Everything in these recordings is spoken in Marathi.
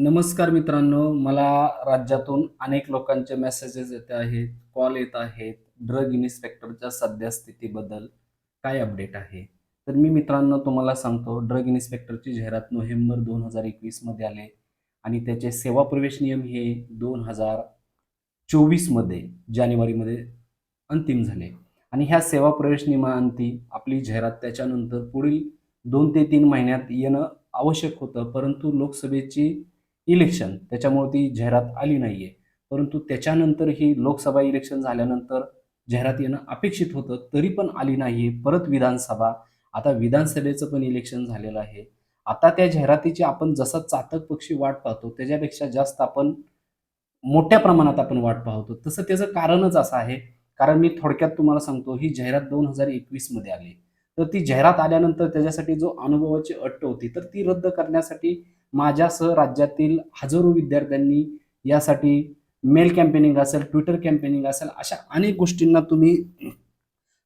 नमस्कार मित्रांनो मला राज्यातून अनेक लोकांचे मेसेजेस येत आहेत कॉल येत आहेत. ड्रग इन्स्पेक्टरच्या सध्या स्थितीबद्दल काय अपडेट आहे? तर मी मित्रांनो तुम्हाला सांगतो ड्रग इन्स्पेक्टरची जाहिरात नोव्हेंबर दोन हजार एकवीसमध्ये आले आणि त्याचे सेवा प्रवेश नियम हे दोन हजार चोवीसमध्ये जानेवारीमध्ये अंतिम झाले. आणि ह्या सेवा प्रवेश नियमाअंती आपली जाहिरात त्याच्यानंतर पुढील दोन ते तीन महिन्यात येणं आवश्यक होतं परंतु लोकसभेची इलेक्शन त्याच्यामुळे ती जाहिरात आली नाही आहे परंतु त्याच्यानंतर ही लोकसभा इलेक्शन झाल्यानंतर जाहिरात येणं अपेक्षित होतं तरी पण आली नाहीये. परत विधानसभा आता विधानसभेचं पण इलेक्शन झालेलं आहे. आता त्या जाहिरातीची आपण जसा चातक पक्षी वाट पाहतो त्याच्यापेक्षा जास्त आपण मोठ्या प्रमाणात आपण वाट पाहतो. तसं त्याचं कारणच असं आहे. कारण मी थोडक्यात तुम्हाला सांगतो ही जाहिरात दोन हजार एकवीसमध्ये आली. तर ती जाहिरात आल्यानंतर त्याच्यासाठी जो अनुभवाची अट होती तर ती रद्द करण्यासाठी माझ्यासह राज्यातील हजारो विद्यार्थ्यांनी यासाठी मेल कॅम्पेनिंग असेल ट्विटर कॅम्पेनिंग असेल अशा अनेक गोष्टींना तुम्ही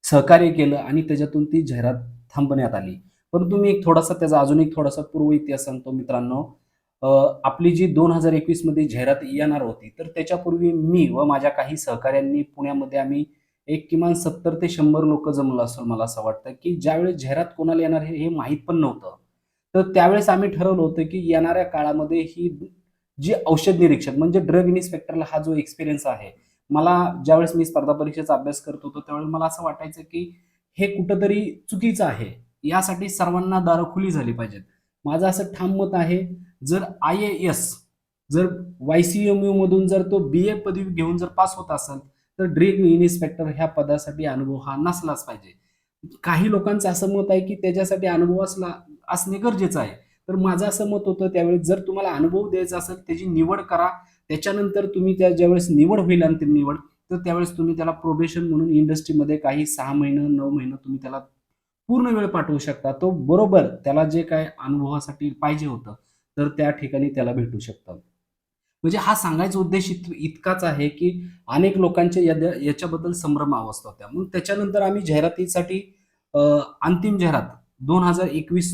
सहकार्य केलं आणि त्याच्यातून ती जाहिरात थांबण्यात आली. परंतु मी एक थोडासा त्याचा अजून एक थोडासा पूर्व इतिहास सांगतो मित्रांनो. आपली जी दोन हजार एकवीसमध्ये जाहिरात येणार होती तर त्याच्यापूर्वी मी व माझ्या काही सहकाऱ्यांनी पुण्यामध्ये आम्ही एक किमान सत्तर ते शंभर लोक जमलं असं मला असं वाटतं की ज्यावेळेस जाहिरात कोणाला येणार हे हे माहीत पण नव्हतं. तर त्यावेळेस आम्ही ठरवलं होतं की येणाऱ्या काळामध्ये ही जी औषध निरीक्षक म्हणजे ड्रग इन्स्पेक्टरला हा जो एक्सपिरियन्स आहे मला ज्यावेळेस मी स्पर्धा परीक्षेचा अभ्यास करत होतो त्यावेळेस मला असं वाटायचं की हे कुठंतरी चुकीचं आहे. यासाठी सर्वांना दारं खुली झाली पाहिजेत. माझं असं ठाम मत आहे जर आय ए एस जर वाय सी एम यू मधून जर तो बी ए पदवी घेऊन जर पास होत असेल तर ड्रग इन्स्पेक्टर ह्या पदासाठी अनुभव हा नसलाच पाहिजे. काही लोकांचं असं मत आहे की त्याच्यासाठी अनुभव असला असणे गरजेचं आहे. तर माझं असं मत होतं त्यावेळेस जर तुम्हाला अनुभव द्यायचा असेल त्याची निवड करा. त्याच्यानंतर तुम्ही त्या ज्यावेळेस निवड होईल अंतिम निवड तर त्यावेळेस तुम्ही त्याला प्रोबेशन म्हणून इंडस्ट्रीमध्ये काही सहा महिनं नऊ महिनं तुम्ही त्याला पूर्ण वेळ पाठवू शकता. तो बरोबर त्याला जे काय अनुभवासाठी पाहिजे होतं तर त्या ठिकाणी त्याला भेटू शकतं. म्हणजे हा सांगायचा उद्देश इत- इतकाच आहे की अनेक लोकांच्या याच्याबद्दल संभ्रम अवस्था होत्या. मग त्याच्यानंतर आम्ही जाहिरातीसाठी अंतिम जाहिरात दोन हजार एकवीस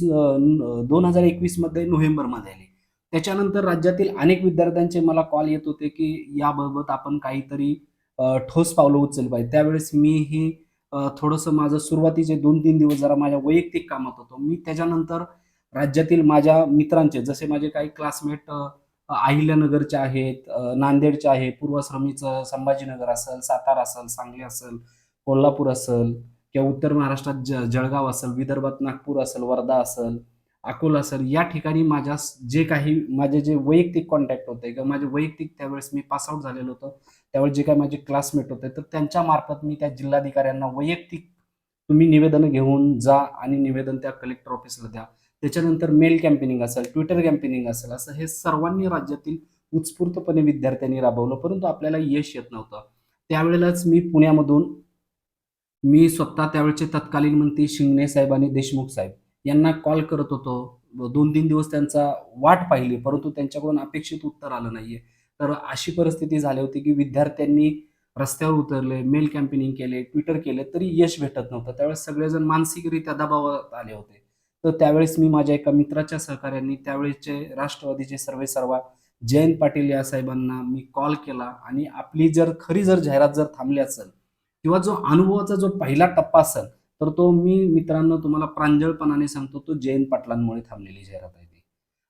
दोन हजार एकवीसमध्ये नोव्हेंबरमध्ये आले. त्याच्यानंतर राज्यातील अनेक विद्यार्थ्यांचे मला कॉल येत होते की याबाबत आपण काहीतरी ठोस पावलं उचलली पाहिजे त्यावेळेस मी हे थोडंसं माझं सुरुवातीचे दोन तीन दिवस जरा माझ्या वैयक्तिक कामात होतो. मी त्याच्यानंतर राज्यातील माझ्या मित्रांचे जसे माझे काही क्लासमेट अहिल्यानगरचे आहेत नांदेडचे आहे पूर्वाश्रमीचं संभाजीनगर असेल सातारा असेल सांगली असेल कोल्हापूर असेल किंवा उत्तर महाराष्ट्रात ज जळगाव असेल विदर्भात नागपूर असेल वर्धा असेल अकोला असेल या ठिकाणी माझ्या जे काही माझे जे वैयक्तिक कॉन्टॅक्ट होते किंवा माझे वैयक्तिक त्यावेळेस मी पासआउट झालेलो होतो त्यावेळेस जे काही माझे क्लासमेट होते तर त्यांच्या मार्फत मी त्या जिल्हाधिकाऱ्यांना वैयक्तिक तुम्ही निवेदन घेऊन जा आणि निवेदन त्या कलेक्टर ऑफिसला द्या. त्याच्यानंतर मेल कॅम्पेनिंग असेल ट्विटर कॅम्पेनिंग असेल असं हे सर्वांनी राज्यातील उत्स्फूर्तपणे विद्यार्थ्यांनी राबवलं परंतु आपल्याला यश येत नव्हतं. त्यावेळेलाच मी पुण्यामधून मी स्वतः त्यावेळेचे तत्कालीन मंत्री शिंगणे साहेब आणि देशमुख साहेब यांना कॉल करत होतो. दोन तीन दिवस त्यांचा वाट पाहिली परंतु त्यांच्याकडून अपेक्षित उत्तर आलं नाहीये. तर अशी परिस्थिती झाली होती की विद्यार्थ्यांनी रस्त्यावर उतरले मेल कॅम्पेनिंग केले ट्विटर केले तरी यश भेटत नव्हतं. त्यावेळेस सगळेजण मानसिकरित्या दबावात आले होते. तर त्यावेळेस मी माझ्या एका मित्राच्या सहकार्यांनी त्यावेळेसचे राष्ट्रवादीचे सर्वे सर्वा जयंत पाटील या साहेबांना मी कॉल केला आणि आपली जर खरी जर जाहिरात जर थांबली असेल किंवा जो अनुभवाचा जो पहिला टप्पा असेल तर तो मी मित्रांनो तुम्हाला प्रांजळपणाने सांगतो तो जयंत पाटलांमुळे थांबलेली जाहिरात आहे ती.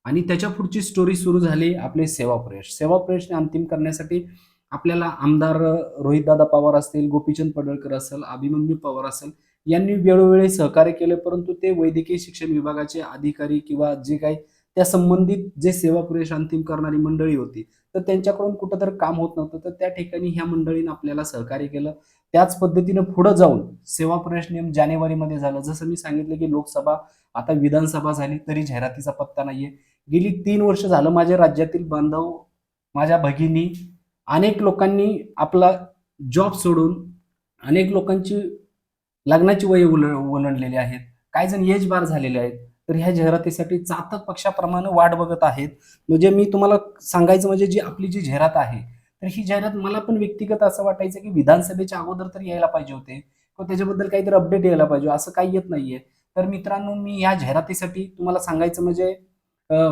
आणि त्याच्या पुढची स्टोरी सुरू झाली आपले सेवा प्रवेश सेवा प्रवेशने अंतिम करण्यासाठी आपल्याला आमदार रोहितदादा पवार असतील गोपीचंद पडळकर असेल अभिमन्यू पवार असेल यांनी वेळोवेळी सहकार्य केले परंतु ते वैद्यकीय शिक्षण विभागाचे अधिकारी किंवा जे काही त्या संबंधित जे सेवा प्रवेश अंतिम करणारी मंडळी होती तर त्यांच्याकडून कुठं तर काम होत नव्हतं तर त्या ठिकाणी ह्या मंडळीनं आपल्याला सहकार्य केलं. त्याच पद्धतीनं पुढे जाऊन सेवा प्रवेश नियम जानेवारीमध्ये झालं. जसं मी सांगितलं की लोकसभा आता विधानसभा झाली तरी जाहिरातीचा पत्ता नाहीये. गेली तीन वर्ष झालं माझ्या राज्यातील बांधव माझ्या भगिनी अनेक लोकांनी आपला जॉब सोडून अनेक लोकांची लग्नाची वय उल ओलांडलेली आहेत. काही जण एज बार झालेले आहेत. तर ह्या जाहिरातीसाठी चातक पक्षाप्रमाणे वाट बघत आहेत. म्हणजे मी तुम्हाला सांगायचं म्हणजे जी आपली जी जाहिरात आहे तर ही जाहिरात मला पण व्यक्तिगत असं वाटायचं की विधानसभेच्या अगोदर तर यायला पाहिजे होते. किंवा त्याच्याबद्दल काहीतरी अपडेट यायला पाहिजे असं काही येत नाहीये. तर मित्रांनो मी या जाहिरातीसाठी तुम्हाला सांगायचं म्हणजे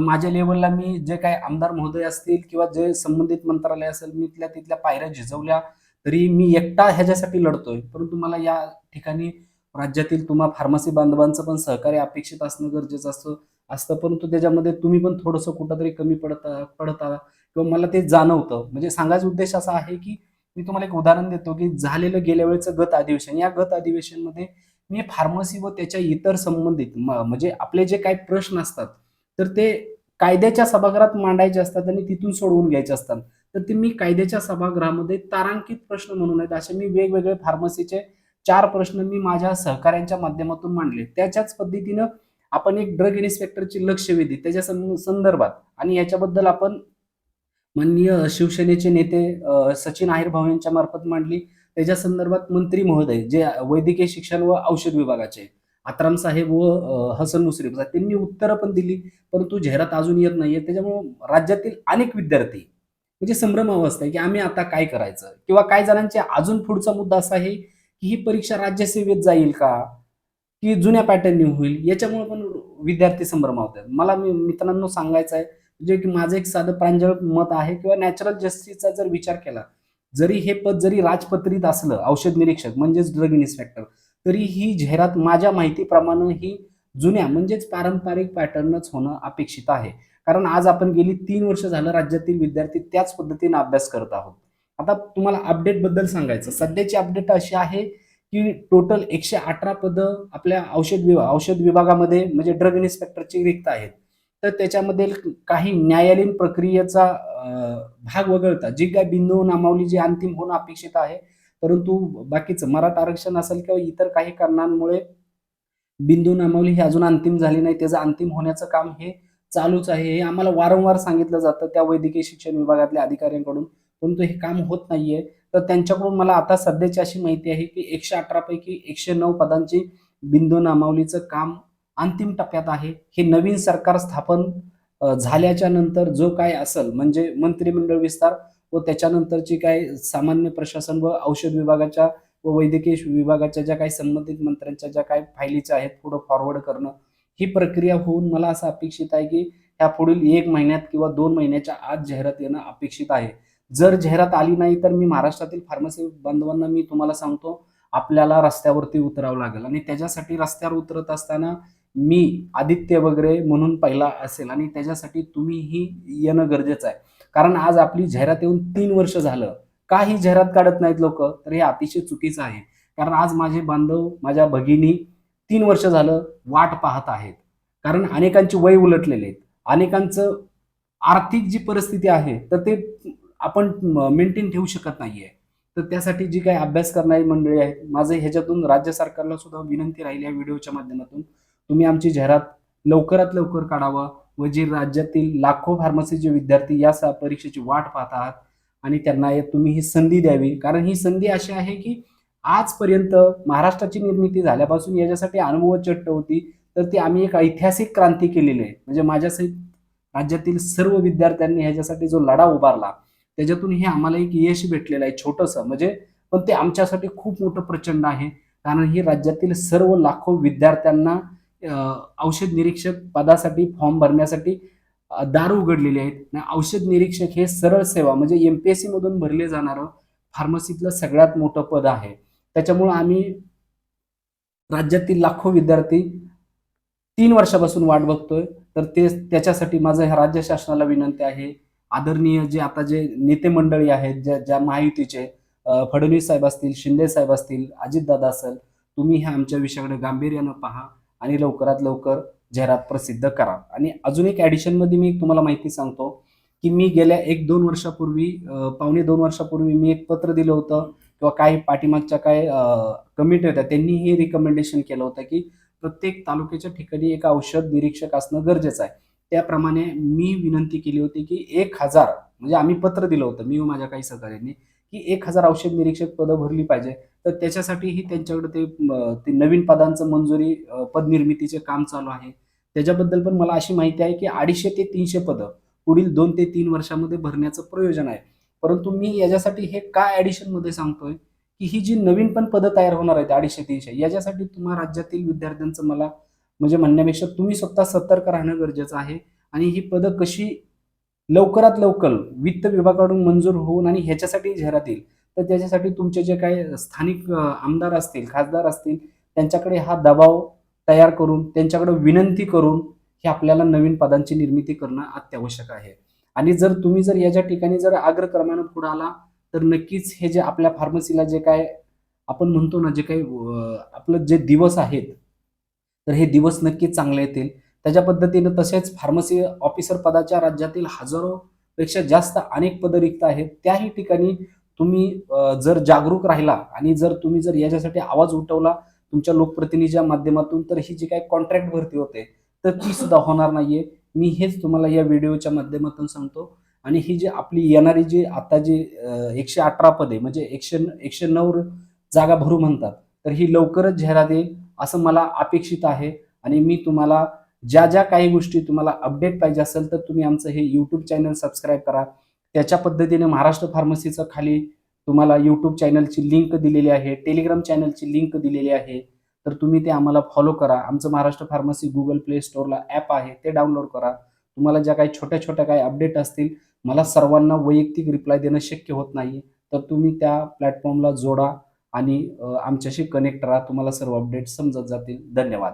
माझ्या लेवलला मी जे काय आमदार महोदय असतील किंवा जे संबंधित मंत्रालय असेल मी तिथल्या तिथल्या पायऱ्या झिजवल्या तरी मी एकटा ह्याच्यासाठी लढतोय. परंतु मला या ठिकाणी राज्यातील तुम्हा फार्मसी बांधवांचं पण सहकार्य अपेक्षित असणं गरजेचं असतं. असतं परंतु त्याच्यामध्ये तुम्ही पण थोडंसं कुठंतरी कमी पडत पडता. किंवा मला ते जाणवतं. म्हणजे सांगायचा उद्देश असा आहे की मी तुम्हाला एक उदाहरण देतो की झालेलं गेल्या वेळेचं गत अधिवेशन. या गत अधिवेशनमध्ये मी फार्मसी व त्याच्या इतर संबंधित म- म्हणजे आपले जे काही प्रश्न असतात तर ते कायद्याच्या सभागृहात मांडायचे असतात आणि तिथून सोडवून घ्यायचे असतात. तर ते मी कायद्याच्या सभागृहामध्ये तारांकित प्रश्न म्हणून आहेत. असे मी वेगवेगळे फार्मसीचे चार प्रश्न मी माझ्या सहकाऱ्यांच्या माध्यमातून मांडले. त्याच्याच पद्धतीनं आपण एक ड्रग इन्स्पेक्टरची लक्षवेधी त्याच्या सं- संदर्भात आणि याच्याबद्दल आपण माननीय शिवसेनेचे नेते सचिन आहेर भाऊ यांच्या मार्फत मांडली. त्याच्या संदर्भात मंत्री महोदय जे वैद्यकीय शिक्षण व औषध विभागाचे आत्राम साहेब व हसन मुश्रीफ साहेब त्यांनी उत्तरं पण दिली परंतु जाहिरात अजून येत नाहीये. त्याच्यामुळे राज्यातील अनेक विद्यार्थी म्हणजे संभ्रम अवस्था आहे की आम्ही आता काय करायचं? किंवा काही जणांचे अजून पुढचा मुद्दा असा आहे की ही परीक्षा राज्यसेवेत जाईल का? की जुन्या पॅटर्ननी होईल? याच्यामुळे पण विद्यार्थी संभ्रमावत आहेत मला मी मित्रांनो सांगायचं आहे जे की माझं एक साधं प्रांजळ मत आहे किंवा नॅचरल जस्टिसचा जर विचार केला जरी हे पद जरी राजपत्रित असलं औषध निरीक्षक म्हणजेच ड्रग इन्स्पेक्टर तरी ही जाहिरात माझ्या माहितीप्रमाणे ही जुन्या म्हणजेच पारंपरिक पॅटर्नच होणं अपेक्षित आहे. कारण आज आपण गेली तीन वर्ष झालं राज्यातील विद्यार्थी त्याच पद्धतीने अभ्यास करत आहोत. आता तुम्हाला अपडेटबद्दल सांगायचं. सध्याची अपडेट अशी आहे की टोटल एकशे अठरा पदं आपल्या औषध विभाग औषध विभागामध्ये म्हणजे ड्रग इन्स्पेक्टरची रिक्त आहेत. तर त्याच्यामध्ये काही न्यायालयीन प्रक्रियेचा भाग वगळता जी काय बिंदू नामावली जी अंतिम होणं अपेक्षित आहे परंतु बाकीचं मराठा आरक्षण असेल किंवा इतर काही कारणांमुळे बिंदू नामावली ही अजून अंतिम झाली नाही त्याचं अंतिम होण्याचं काम हे चालूच आहे. हे आम्हाला वारंवार सांगितलं जातं त्या वैद्यकीय शिक्षण विभागातल्या अधिकाऱ्यांकडून परंतु हे काम होत नाहीये. तर त्यांच्याकडून मला आता सध्याची अशी माहिती आहे की एकशे अठरा पैकी एकशे नऊ पदांची बिंदू नामावलीचं काम अंतिम टप्प्यात आहे. हे नवीन सरकार स्थापन झाल्याच्यानंतर जो काय असेल म्हणजे मंत्रिमंडळ विस्तार व त्याच्यानंतरची काय सामान्य प्रशासन व औषध विभागाच्या व वैद्यकीय विभागाच्या ज्या काही संबंधित मंत्र्यांच्या ज्या काही फायलीच्या आहेत पुढं फॉरवर्ड करणं ही प्रक्रिया होऊन मला असं अपेक्षित आहे की ह्या पुढील एक महिन्यात किंवा दोन महिन्याच्या आत जाहिरात येणं अपेक्षित आहे. जर जाहिरात आली नाही तर मी महाराष्ट्रातील फार्मसी बांधवांना मी तुम्हाला सांगतो आपल्याला रस्त्यावरती उतरावं लागेल. आणि त्याच्यासाठी रस्त्यावर उतरत असताना मी आदित्य वगैरे म्हणून पहिला असेल आणि त्याच्यासाठी तुम्हीही येणं गरजेचं आहे. कारण आज आपली जाहिरात येऊन तीन वर्ष झालं. का ही जाहिरात काढत नाहीत लोक तर हे अतिशय चुकीचं आहे. कारण आज माझे बांधव माझ्या भगिनी तीन वर्ष झालं वाट पाहत आहेत. कारण अनेकांची वय उलटलेले आहेत. अनेकांचं आर्थिक जी परिस्थिती आहे तर ते आपण मेंटेन ठेवू शकत नाही आहे तर त्यासाठी जी काही अभ्यास करणारी मंडळी आहेत माझं ह्याच्यातून राज्य सरकारला सुद्धा विनंती राहील या व्हिडिओच्या माध्यमातून. तुम्ही आमची जाहिरात लवकरात लवकर काढावा. व जे राज्यातील लाखो फार्मसीचे विद्यार्थी या सा- परीक्षेची वाट पाहत आहात आणि त्यांना तुम्ही ही संधी द्यावी. कारण ही संधी अशी आहे की आजपर्यंत महाराष्ट्राची निर्मिती झाल्यापासून याच्यासाठी अनुभव चट्ट होती. तर ती आम्ही एक ऐतिहासिक क्रांती केलेली आहे. म्हणजे माझ्यासहित राज्यातील सर्व विद्यार्थ्यांनी ह्याच्यासाठी जो लढा उभारला त्याच्यातून हे आम्हाला एक यश भेटलेलं आहे छोटंसं. म्हणजे पण ते आमच्यासाठी खूप मोठं प्रचंड आहे. कारण ही राज्यातील सर्व लाखो विद्यार्थ्यांना औषध निरीक्षक पदासाठी फॉर्म भरण्यासाठी दार उघडलेले आहेत. औषध निरीक्षक हे सरळ सेवा म्हणजे एम पी एस मधून भरले जाणारं फार्मसीतलं सगळ्यात मोठं पद आहे. त्याच्यामुळं आम्ही राज्यातील लाखो विद्यार्थी तीन वर्षापासून वाट बघतोय. तर ते त्याच्यासाठी माझं ह्या राज्य शासनाला विनंती आहे. आदरणीय जे आता जे नेते मंडळी आहेत ज्या ज्या महायुतीचे फडणवीस साहेब असतील शिंदे साहेब असतील अजितदादा असेल तुम्ही ह्या आमच्या विषयाकडे गांभीर्यानं पहा. आणि लवकरात लवकर जाहिरात प्रसिद्ध करा. आणि अजून एक ॲडिशनमध्ये मी तुम्हाला माहिती सांगतो की मी गेल्या एक दोन वर्षापूर्वी पावणे दोन वर्षापूर्वी मी एक पत्र दिलं होतं किंवा काही पाठीमागच्या काय कमिटी होत्या त्यांनी हे रिकमेंडेशन केलं होतं की प्रत्येक तालुक्याच्या ठिकाणी एक औषध निरीक्षक असणं गरजेचं आहे. त्याप्रमाणे मी विनंती केली होती की एक हजार म्हणजे आम्ही पत्र दिलं होतं मी माझ्या काही सहकार्यांनी की एक हजार औषध निरीक्षक पदं भरली पाहिजे. तर त्याच्यासाठीही त्यांच्याकडे ते ते नवीन पदांचं मंजुरी पदनिर्मितीचे काम चालू आहे. त्याच्याबद्दल पण मला अशी माहिती आहे की अडीचशे ते तीनशे पदं पुढील दोन ते तीन वर्षामध्ये भरण्याचं प्रयोजन आहे. परंतु मी याच्यासाठी हे का ॲडिशनमध्ये सांगतोय की ही जी नवीन पण पदं तयार होणार आहेत अडीचशे तीनशे याच्यासाठी तुम्हा राज्यातील विद्यार्थ्यांचं मला म्हणजे म्हणण्यापेक्षा तुम्ही स्वतः सतर्क राहणं गरजेचं आहे. आणि ही पदं कशी लवकरात लवकर वित्त विभागाकडून मंजूर होऊन आणि ह्याच्यासाठी जाहिरात येईल. तर त्याच्यासाठी तुमचे जे काही स्थानिक आमदार असतील खासदार असतील त्यांच्याकडे हा दबाव तयार करून त्यांच्याकडे विनंती करून हे आपल्याला नवीन पदांची निर्मिती करणं अत्यावश्यक आहे. आणि जर तुम्ही जर याच्या ठिकाणी जर अग्रक्रमानं पुढे आला तर नक्कीच हे जे आपल्या फार्मसीला जे काय आपण म्हणतो ना जे काही आपलं जे दिवस आहेत तर हे दिवस नक्कीच चांगले येतील. त्याच्या पद्धतीनं तसेच फार्मसी ऑफिसर पदाच्या राज्यातील हजारो पेक्षा जास्त अनेक पदं रिक्त आहेत. त्याही ठिकाणी तुम्ही जर जागरूक राहिला आणि जर तुम्ही जर याच्यासाठी आवाज उठवला तुमच्या लोकप्रतिनिधीच्या माध्यमातून तर ही जी काही कॉन्ट्रॅक्ट भरती होते तर ती सुद्धा होणार नाहीये. मी हेच तुम्हाला या व्हिडिओच्या माध्यमातून सांगतो. आणि ही जी आपली येणारी जी आता जी एकशे अठरा पदे म्हणजे एकशे एकशे नऊ जागा भरू म्हणतात तर ही लवकरच जाहिरात येईल असं मला अपेक्षित आहे. आणि मी तुम्हाला ज्या ज्या काही गोष्टी तुम्हाला अपडेट पाहिजे असेल तर तुम्ही आमचं हे यूट्यूब चॅनल सबस्क्राईब करा. त्याच्या पद्धतीने महाराष्ट्र फार्मसीचं खाली तुम्हाला यूट्यूब चॅनलची लिंक दिलेली आहे टेलिग्राम चॅनलची लिंक दिलेली आहे. तर तुम्ही ते आम्हाला फॉलो करा. आमचं महाराष्ट्र फार्मसी गुगल प्ले स्टोअरला ॲप आहे ते डाउनलोड करा. तुम्हाला ज्या काही छोट्या छोट्या काही अपडेट असतील मला सर्वांना वैयक्तिक रिप्लाय देणं शक्य होत नाही तर तुम्ही त्या प्लॅटफॉर्मला जोडा आणि आमच्याशी कनेक्ट राहा. तुम्हाला सर्व अपडेट समजत जातील. धन्यवाद.